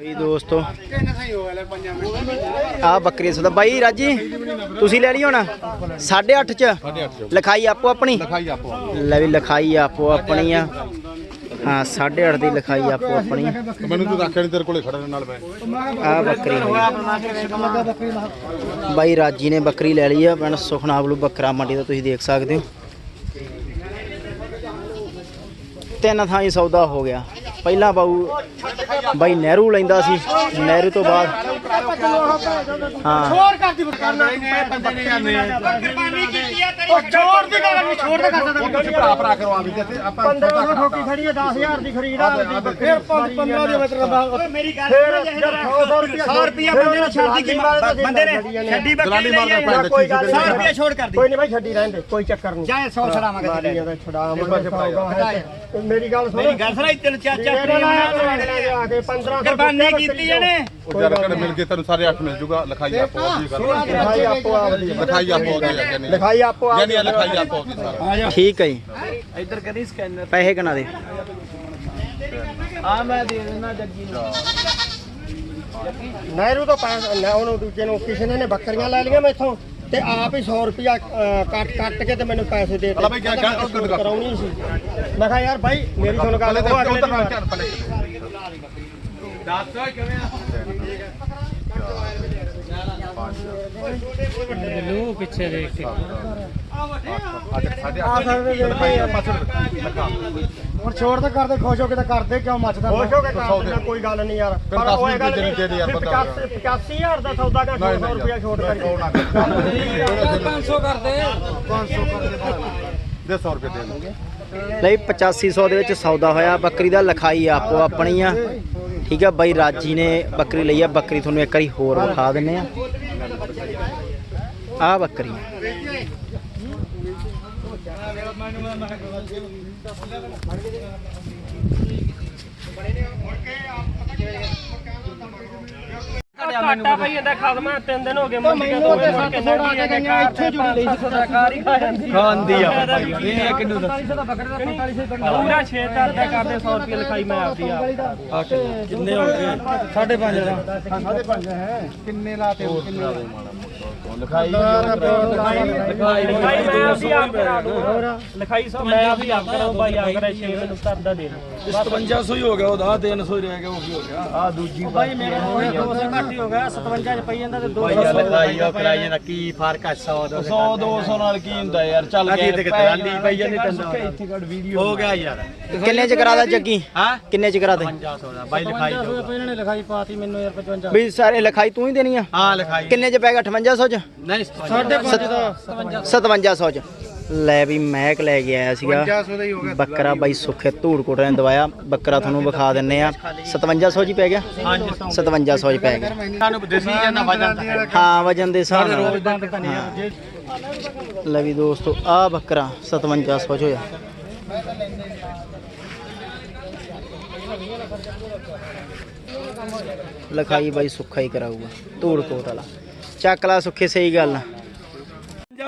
ਵੀ ਦੋਸਤੋ। ਆ ਬੱਕਰੀ ਸਦਾ ਬਾਈ ਰਾਜੀ ਤੁਸੀਂ ਲੈ ਲਈ ਹੁਣ? 8.5 ਚ? ਲਿਖਾਈ ਆਪੋ ਆਪਣੀ? ਲਿਖਾਈ ਆਪੋ ਲੈ ਵੀ ਲਿਖਾਈ ਆਪੋ ਆਪਣੀ ਆ। ਹਾਂ 8.5 ਦੀ ਲਿਖਾਈ ਆਪੋ ਆਪਣੀ। ਮੈਨੂੰ ਤੂੰ ਰੱਖਿਆ ਨਹੀਂ ਤੇਰੇ ਕੋਲੇ ਖੜਾ ਨਾਲ ਮੈਂ ਆ ਬੱਕਰੀ ਬਾਈ। ਰਾਜੀ ਨੇ ਬੱਕਰੀ ਲੈ ਲਈ ਆ। ਪਿੰਡ ਸੁਖਨਾਵਲੂ ਬੱਕਰਾ ਮੰਡੀ ਦਾ ਤੁਸੀਂ ਦੇਖ ਸਕਦੇ ਹੋ। ਤਿੰਨ ਥਾਂ ਹੀ ਸੌਦਾ ਹੋ ਗਿਆ। ਪਹਿਲਾਂ ਬਾਊ ਬਾਈ ਨਹਿਰੂ ਲੈਂਦਾ ਸੀ ਨਹਿਰੂ ਤੋਂ ਬਾਅਦ। ਹਾਂ। ਤੁਸੀਂ ਭਰਾ ਭਰਾ ਕਰਵਾ ਵੀ ਤੇ ਆਪਾਂ 1500 ਠੋਕੀ ਖੜੀ ਹੈ 10000 ਦੀ ਖਰੀਦ ਆ ਫਿਰ 15 ਦੇ ਵਿੱਚ ਰੰਦਾ ਮੇਰੀ ਗੱਲ ਸੁਣੋ ਜੇ 100 ਰੁਪਿਆ ਬੰਦੇ ਨੇ ਛੱਡ ਦੀ ਬੰਦੇ ਨੇ ਛੱਡੀ ਦਲਾਲੀ ਬੱਕਰੀ ਲਈ ਮਾਰਦਾ ਆ, ਭੈਣ ਕੋਈ ਗੱਲ 100 ਰੁਪਿਆ ਛੋੜ ਕਰ ਦੀ ਕੋਈ ਨਹੀਂ ਭਾਈ ਛੱਡੀ ਰਹਿਣ ਦੇ ਕੋਈ ਚੱਕਰ ਨਹੀਂ। ਜਾਏ 100 ਛੜਾਵਾਂਗੇ ਮਾਰੀਆਂ ਦਾ ਛਡਾਵਾਂਗੇ ਮੇਰੀ ਗੱਲ ਸੁਣ। ਮੇਰੀ ਗੱਲ ਸੁਣਾ। ਤੈਨੂੰ 1500 ਕੁਰਬਾਨੀ ਕੀਤੀ ਇਹਨੇ ਉਹ ਜਰਾ ਕਰ ਮਿਲ ਕੇ ਤੈਨੂੰ ਸਾਰੇ 8 ਮਿਲ ਜੂਗਾ ਲਿਖਾਈ ਆਪੋ ਆਪਦੀ ਗੱਲ ਲਿਖਾਈ ਆਪੋ ਆਪਦੀ ਲਿਖਾਈ ਆਪੋ ਆਪਦੀ ਹੈ। ਯਾਨੀ ਲਿਖਾਈ ਆਪੋ ਯਾਨੀ ਆਪਦੀ ਲਿਖਾਈ ਆਪੋ ਆਪਦੀ ਸਾਰਾ। ਠੀਕ ਹੈ ਜੀ। ਇੱਧਰ ਕਰੀ ਸਕੈਨਰ। ਪੈਸੇ ਕਿੰਨਾ ਦੇ? ਨਹਿਰੂ ਤੋਂ ਪੈਸਾ ਉਹਨੂੰ ਦੂਜੇ ਨੂੰ ਕਿਸੇ ਨੇ ਨੇ ਬੱਕਰੀਆਂ ਲੈ ਲਈਆਂ ਮੈਥੋਂ। ਤੇ ਆਪ ਹੀ 100 ਰੁਪਿਆ ਕੱਟ ਕੱਟ ਕੇ ਤੇ ਮੈਨੂੰ ਪੈਸੇ ਦੇ ਬਈ ਦਿੱਤੇ ਸ਼ੂਟ ਕਰਾਉਣੀ ਸੀ ਮੈਂ ਕਿਹਾ ਯਾਰ ਭਾਈ ਮੇਰੀ ਸੁਣ ਗੱਲ ਉਹ ਅਗਲੇ ਉਧਰ ਦੀ ਨਾਲ ਮਾਰ। ਚੱਲ ਪਹਿਲੇ ਅੱਜ ਸਾਡੇ ਆ ਸਕਦੇ ਦੇਖ ਲਿਖਾਈ ਪਾਸੇ ਲਿਖਾ ਹੁਣ ਛੋੜ ਤਾਂ ਕਰਦੇ ਖੁਸ਼ ਹੋ ਕੇ ਤਾਂ ਕਰਦੇ ਕਿਉਂ ਮੱਚਦਾ ਖੁਸ਼ ਹੋ ਕੇ ਕਰਦੇ ਕੋਈ ਗੱਲ ਨਹੀਂ ਯਾਰ। ਦੇਣੇ ਚਾਹੀਦੇ ਯਾਰ ਬੰਦਾ। 85000 ਦਾ ਸੌਦਾ ਕਰ 100 ਰੁਪਿਆ ਛੋੜ ਕਰੀ। ਦੇ। 100 ਰੁਪਏ ਦੇ ਲਓ ਲਈ 8500 ਦੇ ਵਿੱਚ ਸੌਦਾ ਹੋਇਆ। ਬੱਕਰੀ ਦਾ ਲਿਖਾਈ ਆਪੋ ਆਪਣੀ ਆ। ਠੀਕ ਆ ਬਾਈ ਰਾਜੀ ਨੇ ਬੱਕਰੀ ਲਈ ਆ। ਬੱਕਰੀ ਤੁਹਾਨੂੰ ਇੱਕ ਵਾਰੀ ਹੋਰ ਵਿਖਾ ਦਿੰਨੇ ਆ। ਆ ਬੱਕਰੀ। ਘਾਟਾ ਪਈ ਜਾਂਦਾ ਖਸਮਾ ਤਿੰਨ ਦਿਨ ਹੋ ਗਏ ਮੰਡੀ ਦਾ ਦੋਵੇਂ ਫੜ ਕੇ ਸੜ ਗਈ ਹੈ ਇੱਥੇ ਜੁੜੀ ਲਈ ਸਰਕਾਰ ਹੀ ਖਾ ਜਾਂਦੀ ਖਾਂਦੀ ਆ ਇਹ ਕਿੰਨੂ ਦਾ? 4500 ਦਾ ਬੱਕਰੇ ਦਾ 4500 ਦਾ ਪੂਰਾ 6 ਚਾਰ ਦਾ ਕਰਦੇ 100 ਰੁਪਏ ਲਿਖਾਈ ਮੈਂ ਆਪਦੀ ਆ ਕਿੰਨੇ? ਹੋ ਗਏ 5.5 ਦਾ। 5.5 ਹੈ। ਕਿੰਨੇ ਲਾਤੇ ਕਿੰਨੇ? ਲਿਖਾਈ ਲਿਖਾਈ ਮੈਂ ਆਪਦੀ ਆਪ ਕਰਾ ਦੂੰ ਲਿਖਾਈ ਸਭ ਮੈਂ ਆਪਦੀ ਆਪ ਕਰਾਉਂ ਬਾਈ ਆ ਕਰੇ 6 ਮੈਨੂੰ ਕਰਦਾ ਦੇ ਦੇ 5500 ਹੀ ਹੋ ਗਿਆ ਉਹਦਾ 300 ਹੀ ਰਹਿ ਗਿਆ ਉਹ ਕੀ ਹੋ ਗਿਆ। ਆ ਦੂਜੀ ਬਾਈ ਮੇਰਾ 200 ਘੱਟ ਹੀ ਹੋ ਗਿਆ 57 ਚ ਪਈ ਜਾਂਦਾ ਤੇ 200 ਕਰਾਈ ਜਾਂਦਾ। ਕੀ ਫ਼ਰਕ ਆ 100 ਦਾ 100 200 ਨਾਲ ਕੀ ਹੁੰਦਾ ਯਾਰ ਚੱਲ ਅੱਗੇ ਤੇ ਟਰਾਲੀ ਪਈ ਜਾਂਦੀ ਇੱਥੇ ਕੱਢ ਵੀਡੀਓ ਹੋ ਗਿਆ ਯਾਰ। ਕਿੰਨੇ ਚ ਕਰਾ ਦਾ ਜੱਗੀ? ਹਾਂ? ਕਿੰਨੇ ਚ ਕਰਾ ਦੇ? 500 ਦਾ ਬਾਈ ਲਿਖਾਈ ਦੋ ਇਹਨਾਂ ਨੇ ਲਿਖਾਈ ਪਾਤੀ ਮੈਨੂੰ ਯਾਰ 55 ਵੀ ਸਾਰੇ ਲਿਖਾਈ ਤੂੰ ਹੀ ਦੇਣੀ ਆ? ਹਾਂ ਲਿਖਾਈ। ਕਿੰਨੇ ਚ ਪੈ ਗਿਆ 5800 ਚ? ਨਹੀਂ ਸਾਢੇ ਪੰਜ ਦਾ। 5700 ਚ। ਲੈ ਵੀ ਮਹਿਕ ਲੈ ਕੇ ਆਇਆ ਸੀਗਾ। ਬੱਕਰਾ ਬਾਈ ਸੁੱਖੇ ਧੂੜਕੋਟ ਨੇ ਦਵਾਇਆ। ਬੱਕਰਾ ਤੁਹਾਨੂੰ ਵਿਖਾ ਦਿੰਨੇ ਆ। 5700 ਜੀ ਪੈ ਗਿਆ? ਹਾਂਜੀ 5700 ਚ ਪੈ ਗਿਆ। ਸਾਨੂੰ ਦੇਸੀ ਜਾਂਦਾ ਵਜਨ ਹਾਂ ਵਜਨ ਦੇ ਹਿਸਾਬ ਨਾਲ। ਹਾਂ। ਲੈ ਵੀ ਦੋਸਤੋ ਆ ਬੱਕਰਾ 5700 ਚ ਹੋਇਆ। ਲਿਖਾਈ ਬਾਈ ਸੁੱਖਾ ਹੀ ਕਰਾਊਗਾ ਧੂੜਕੋਟ ਵਾਲਾ। ਚੱਕ ਲਾ ਸੁੱਖੇ ਸਹੀ ਗੱਲ।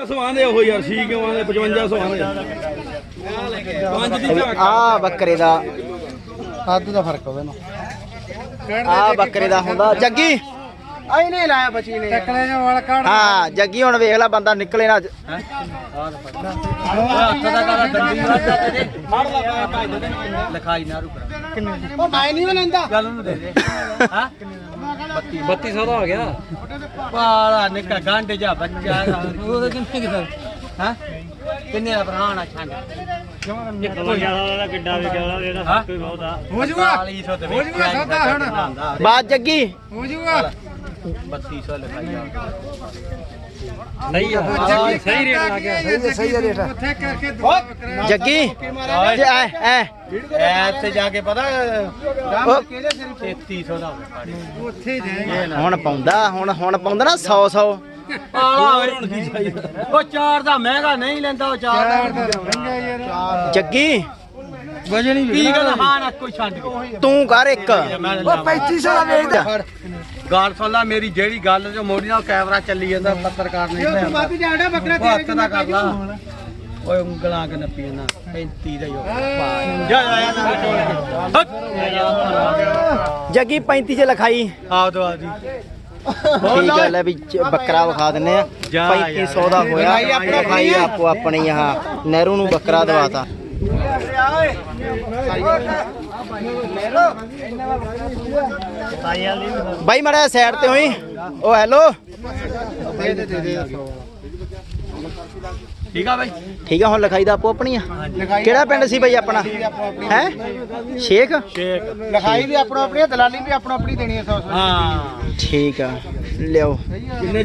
ਆ 5500 ਆਂਦੇ ਉਹ ਯਾਰ ਸੀ ਕਿਉਂ ਆਂਦੇ 5500 ਆਂਦੇ ਪੰਜ ਦੀ ਝਾਕ। ਆ ਬੱਕਰੇ ਦਾ। ਹੱਦ ਦਾ ਫ਼ਰਕ ਹੋਵੇ ਨਾ। ਆ ਬੱਕਰੇ ਦਾ ਹੁੰਦਾ। ਜੱਗੀ। ਆਈ ਨਹੀਂ ਲਾਇਆ ਬੱਚੀ ਨੇ। ਟੱਕਲੇ ਨੇ ਵਾਲ ਕਾੜ ਹਾਂ ਜੱਗੀ ਹੁਣ ਵੇਖ ਲੈ ਬੰਦਾ ਨਿਕਲੇ ਨਾ ਅੱਜ। ਹੱਥ ਦਾ ਕਾਲਾ ਦੰਦੀ ਵਾਜਾ ਤੇਰੇ ਫੜ ਲਾ ਭਾਈ ਦੇ ਲਿਖਾਈ ਨਾ ਰੁਕ ਉਹ ਮੈਂ ਨਹੀਂ ਲੈਂਦਾ ਚੱਲ ਉਹਨੂੰ ਦੇ ਦੇ। ਹਾਂ? 3200 ਦਾ ਹੋ ਗਿਆ। ਪਾਲਾ ਨਿਕਲ ਗਾਂਡੇ ਜਾ ਬੱਚਾ ਉਹ ਕਿੰਨੇ ਕਿਦਾ ਹਾਂ? ਕਿੰਨੇ ਦਾ ਭਰਾਣਾ ਛੰਡ? ਨਿਕਲ ਜ਼ਿਆਦਾ ਦਾ ਕਿੱਡਾ ਵੀ ਗਿਆ ਇਹਦਾ ਹਾਂ? ਕੋਈ ਬਹੁਤ ਆ। ਹੋ ਜੂਗਾ ਹੋ ਜੂਗਾ ਸੌਦਾ ਹੁਣ। ਬਾਤ ਜੱਗੀ ਹੋ ਜੂਗਾ 3200 ਲਿਖਾਈ ਆ। ਨਹੀਂ ਆ ਸਹੀ ਰੇਟ ਲੱਗ ਗਿਆ ਸਹੀ ਰੇਟ ਉੱਥੇ ਕਰਕੇ ਦੋ ਜੱਗੀ ਜੇ ਐ ਐ। ਐ ਇੱਥੇ ਜਾ ਕੇ ਪਤਾ ਉਹ 3300 ਦਾ ਹੋਵੇ ਉੱਥੇ ਜਾਏਗਾ ਹੁਣ ਪਾਉਂਦਾ ਹੁਣ ਹੁਣ ਪਾਉਂਦਾ ਨਾ 100 100 ਪਾਲਾ ਕੀ ਚਾਹੀਦਾ ਉਹ ਚਾਰ ਦਾ ਮਹਿੰਗਾ ਨਹੀਂ ਲੈਂਦਾ ਉਹ ਚਾਰ ਦਾ ਜੱਗੀ ਕੀ ਗੱਲ ਹਾਂ ਨਾ ਕੋਈ ਛੱਡ ਕੇ। ਤੂੰ ਕਰ ਇੱਕ। ਉਹ 3500 ਦਾ ਵੇਚਦਾ ਗਾਲ ਸੁਣ ਲਾ ਮੇਰੀ ਜਿਹੜੀ ਗੱਲ ਜੋ ਮੋੜੀ ਨਾਲ ਕੈਮਰਾ ਚੱਲੀ ਜਾਂਦਾ ਪੱਤਰਕਾਰ ਨੇ ਬਾਕੀ ਜਾੜਾ ਬੱਕਰਾ ਹੱਥ ਦਾ ਕਰ ਲਾ। ਓਏ ਉਂਗਲਾਂ ਕਿ ਨੱਪੀ ਨਾ 35 ਦਾ ਹੀ ਹੋ ਗਿਆ ਜਾ ਜਾ ਜਾ ਜੱਗੀ 35 ਚ ਲਿਖਾਈ। ਆਹ ਦੋ ਆਦੀ ਠੀਕ ਗੱਲ ਹੈ ਵੀ ਬੱਕਰਾ ਵਿਖਾ ਦਿੰਨੇ ਆ ਜਾ 3500 ਦਾ ਹੋਇਆ। ਲਿਖਾਈ ਆਪੋ ਆਪਣੀ ਆ ਨਹਿਰੂ ਨੂੰ ਬੱਕਰਾ ਦਵਾਤਾ। ਬਾਈ ਮੜਾ ਸਾਈਡ ਤੇ ਹੋਈ। ਓ ਹੈਲੋ ਠੀਕ ਆ ਬਾਈ? ਠੀਕ ਆ ਹੁਣ ਲਿਖਾਈ ਦਾ ਆਪੋ ਆਪਣੀ ਆ। ਕਿਹੜਾ ਪਿੰਡ ਸੀ ਬਾਈ ਆਪਣਾ? ਹੈ? ਸ਼ੇਖ? ਸ਼ੇਖ। ਲਿਖਾਈ ਵੀ ਆਪਣੋ ਆਪਣੀ ਦਲਾਲੀ ਵੀ ਆਪਣੋ ਆਪਣੀ ਦੇਣੀ ਹੈ 100 ਹਾਂ। ਠੀਕ ਆ ਲਿਓ ਕਿੰਨੇ